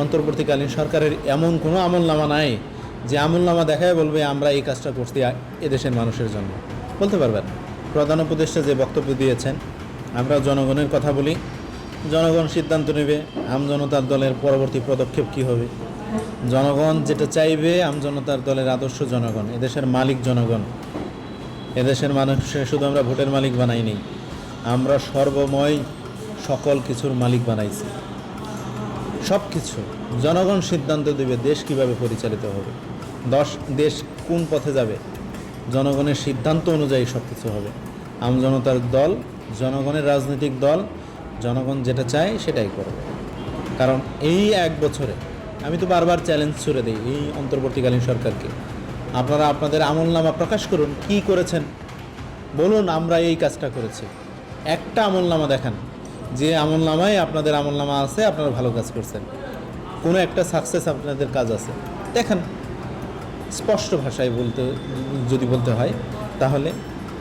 অন্তর্বর্তীকালীন সরকারের এমন কোনো আমলনামা নাই যে আমলনামা দেখায় বলবে, আমরা এই কাজটা করছি এদেশের মানুষের জন্য। বলতে পারবেন। প্রধান উপদেষ্টা যে বক্তব্য দিয়েছেন, আমরা জনগণের কথা বলি। জনগণ সিদ্ধান্ত নেবে আমজনতার দলের পরবর্তী পদক্ষেপ কী হবে। জনগণ যেটা চাইবে আমজনতার দলের আদর্শ জনগণ, এদেশের মালিক জনগণ। এদেশের মানুষের শুধু আমরা ভোটের মালিক বানাইনি, আমরা সর্বময় সকল কিছুর মালিক বানাইছি। সব কিছু জনগণ সিদ্ধান্ত দেবে দেশ কীভাবে পরিচালিত হবে। দশ, দেশ কোন পথে যাবে? জনগণের সিদ্ধান্ত অনুযায়ী সব কিছু হবে আমজনতার দল, জনগণের রাজনৈতিক দল, জনগণ যেটা চায় সেটাই করবে। কারণ এই এক বছরে, আমি তো বারবার চ্যালেঞ্জ ছুড়ে দিই এই অন্তর্বর্তীকালীন সরকারকে। আপনারা আপনাদের আমলনামা প্রকাশ করুন, কি করেছেন? বলুন, আমরা এই কাজটা করেছি। একটা আমলনামা দেখান। যে আমল আমলনামায় আপনাদের আমলনামা আছে, আপনারা ভালো কাজ করছেন। কোনো একটা সাকসেস আপনাদের কাজ আছে। দেখেন, স্পষ্ট ভাষায় বলতে, যদি বলতে হয়, তাহলে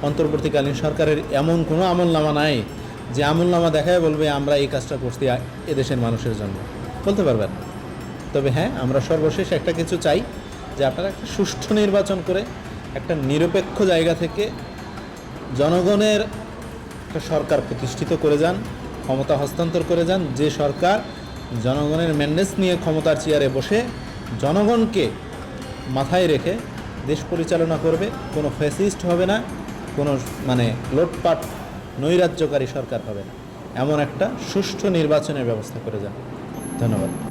অন্তর্বর্তীকালীন সরকারের এমন কোনো আমলনামা নাই যে আমলনামা দেখায় বলবে, আমরা এই কাজটা করছি এদেশের মানুষের জন্য। বলতে পারবেন তবে হ্যাঁ আমরা সর্বশেষ একটা কিছু চাই, যে আপনারা একটা সুষ্ঠু নির্বাচন করে একটা নিরপেক্ষ জায়গা থেকে জনগণের একটা সরকার প্রতিষ্ঠিত করে যান। ক্ষমতা হস্তান্তর করে যান যে সরকার জনগণের ম্যান্ডেস নিয়ে ক্ষমতার চেয়ারে বসে জনগণকে মাথায় রেখে দেশ পরিচালনা করবে। কোনো ফ্যাসিস্ট হবে না, কোনো মানে লোটপাট নৈরাজ্যকারী সরকার হবে না। এমন একটা সুষ্ঠু নির্বাচনের ব্যবস্থা করে যান। ধন্যবাদ।